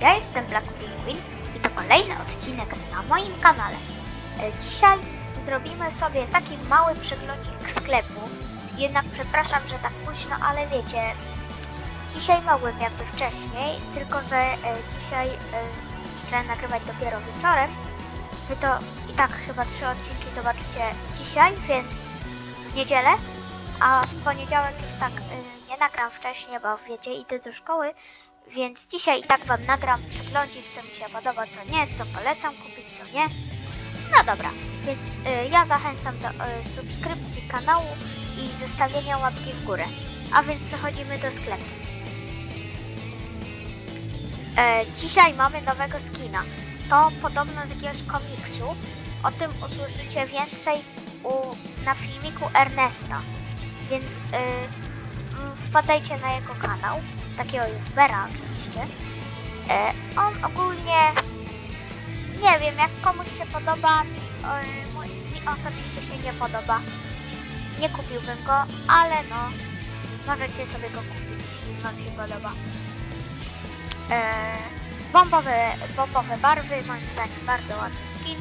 Ja jestem Black Penguin i to kolejny odcinek na moim kanale. E, Dzisiaj zrobimy sobie taki mały przeglądzik sklepu. Jednak przepraszam, że tak późno, ale wiecie, dzisiaj mogłem jakby wcześniej, tylko że e, dzisiaj e, zacząłem nagrywać dopiero wieczorem. Wy to i tak chyba trzy odcinki zobaczycie dzisiaj, więc w niedzielę, a w poniedziałek już tak nie nagram wcześniej, bo wiecie, idę do szkoły, więc dzisiaj i tak wam nagram przeglądzik, co mi się podoba, co nie, co polecam kupić, co nie. No dobra, więc y, ja zachęcam do y, subskrypcji kanału i zostawienia łapki w górę. A więc przechodzimy do sklepu. E, dzisiaj mamy nowego skina. To podobno z jakiegoś komiksu. O tym usłyszycie więcej u, na filmiku Ernesta. Więc y, wpadajcie na jego kanał, takiego youtubera oczywiście. E, on ogólnie, nie wiem, jak komuś się podoba, mi, mi osobiście się nie podoba. Nie kupiłbym go, ale no, możecie sobie go kupić, jeśli wam się podoba. E, bombowe, bombowe barwy, moim zdaniem bardzo ładny skin.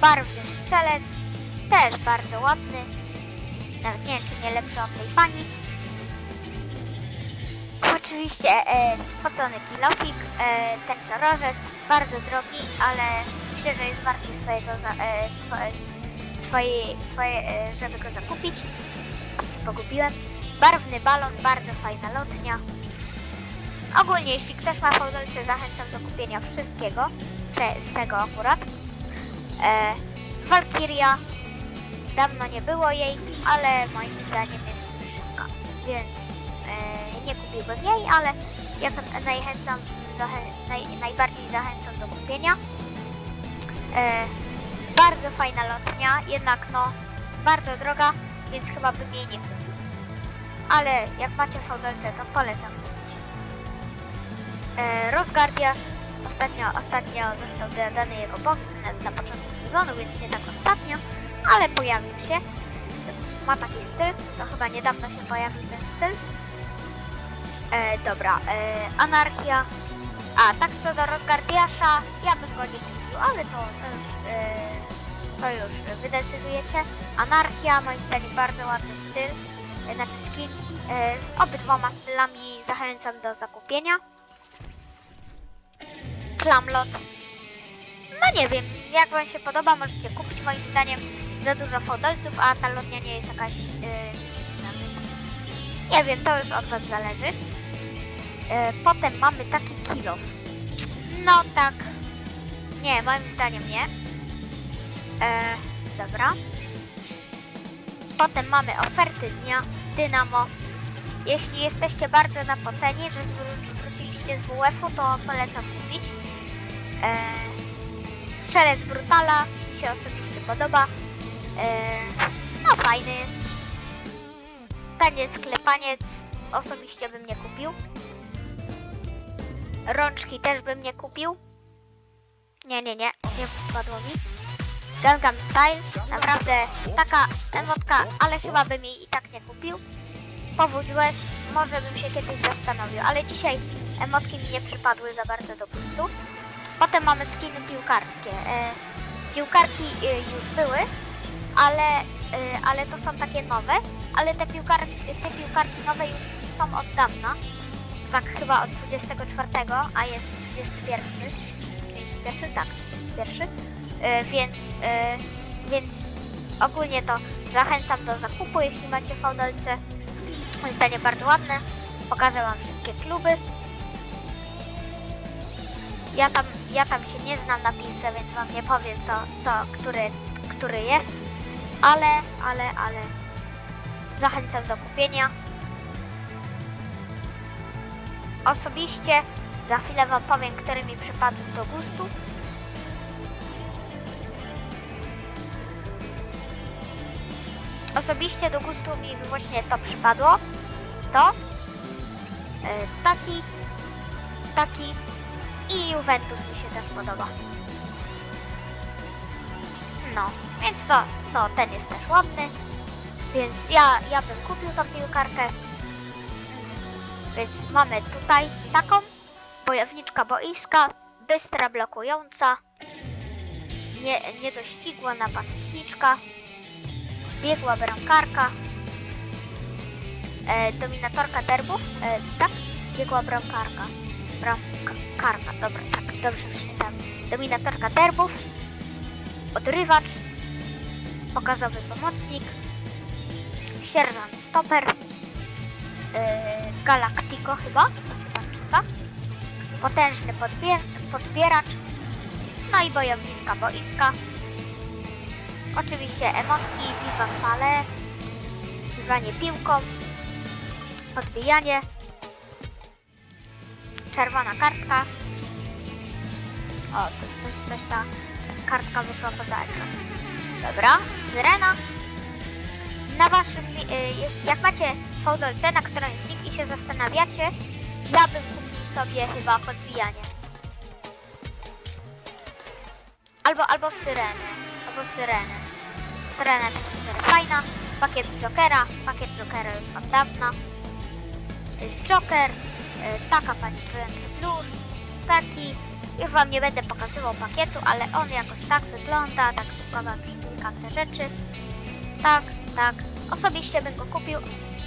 Barwny strzelec, też bardzo ładny. Nawet nie wiem, czy nie lepszy od tej pani. Oczywiście e, spocony kilofik, e, ten czorożec, bardzo drogi, ale myślę, że jest warty swojego, za, e, swo, swojej, swoje, e, żeby go zakupić. Się pogubiłem. Barwny balon, bardzo fajna lotnia. Ogólnie, jeśli ktoś ma fałdolce, zachęcam do kupienia wszystkiego z, te, z tego akurat. E, Valkyria, dawno nie było jej, ale moim zdaniem jest szybka, więc nie kupiłbym jej, ale jak najchęcam, naj, najbardziej zachęcam do kupienia. E, bardzo fajna lotnia, jednak no bardzo droga, więc chyba bym jej nie kupił. Ale jak macie fałdolce, to polecam kupić. E, Rozgardiasz ostatnio, ostatnio został dodany jego boss na, na początku sezonu, więc nie tak ostatnio, ale pojawił się. Ma taki styl, to chyba niedawno się pojawił ten styl. E, dobra, e, anarchia. A, tak co do Rozgardiasza, ja bym go nie kupił, ale to, to, już, e, to już wy decydujecie. Anarchia, moim zdaniem bardzo ładny styl, e, skin. E, z obydwoma stylami zachęcam do zakupienia. Klamlot. No nie wiem, jak wam się podoba, możecie kupić moim zdaniem za dużo fodolców, a ta lotnia nie jest jakaś więc nie wiem, to już od was zależy. Yy, potem mamy taki kilo. No tak. Nie, moim zdaniem nie. E, dobra. Potem mamy oferty dnia Dynamo. Jeśli jesteście bardzo napoceni, że wróciliście z WF-u, to polecam kupić. E, strzelec Brutala mi się osobiście podoba. E, no fajny jest. Taniec klepaniec osobiście bym nie kupił. Rączki też bym nie kupił. Nie, nie, nie, nie wpadło mi. Gangnam Style, naprawdę taka emotka, ale chyba bym jej i tak nie kupił. Powódź łez, może bym się kiedyś zastanowił, ale dzisiaj emotki mi nie przypadły za bardzo do gustu. Potem mamy skiny piłkarskie. E, piłkarki e, już były, ale, ale to są takie nowe, ale te, piłkar, te piłkarki nowe już są od dawna. Tak chyba od 24, a jest 31. 31, tak, 31. E, więc, e, więc ogólnie to zachęcam do zakupu, jeśli macie fałdolce. Moim zdaniem bardzo ładne. Pokażę wam wszystkie kluby. Ja tam, ja tam się nie znam na piłce, więc wam nie powiem co, co który, który jest. Ale, ale, ale zachęcam do kupienia. Osobiście za chwilę wam powiem, który mi przypadł do gustu. Osobiście do gustu mi właśnie to przypadło. To e, taki, taki i Juventus mi się też podoba. No, więc to, no ten jest też ładny. Więc ja, ja bym kupił tą piłkarkę. Więc mamy tutaj taką Bojowniczka boiska, bystra blokująca, nie, niedościgła napastniczka, biegła bramkarka, e, dominatorka derbów, e, tak? Biegła bramkarka. Bramkarka, dobra, tak, dobrze przeczytałem. Dominatorka derbów, odrywacz, pokazowy pomocnik, sierżant stoper, e, Galactico chyba, czyta, potężny podbier podbieracz, no i bojowniczka boiska. Oczywiście emotki, viva fale, kiwanie piłką, podbijanie, czerwona kartka. O, co, coś, coś ta kartka wyszła poza ekran. Dobra, syrena. Na waszym, y, jak macie fałdolce, na którą jest nick i się zastanawiacie, ja bym kupił sobie chyba podbijanie. Albo, albo syrenę, albo syrenę. Syrena też jest miarę fajna. Pakiet Jokera, pakiet Jokera już od dawna. Jest Joker, y, taka penetrujący blues, taki. Już wam nie będę pokazywał pakietu, ale on jakoś tak wygląda, tak szybko wam przyklikam te rzeczy. Tak, tak. Osobiście bym go kupił.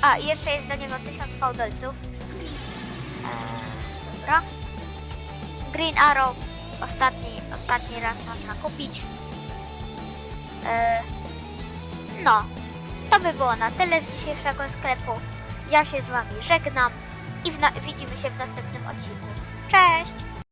A, i jeszcze jest do niego 1000 fałdolców. Eee, dobra. Green Arrow. Ostatni, ostatni raz można kupić. Eee, no. To by było na tyle z dzisiejszego sklepu. Ja się z wami żegnam i widzimy się w następnym odcinku. Cześć!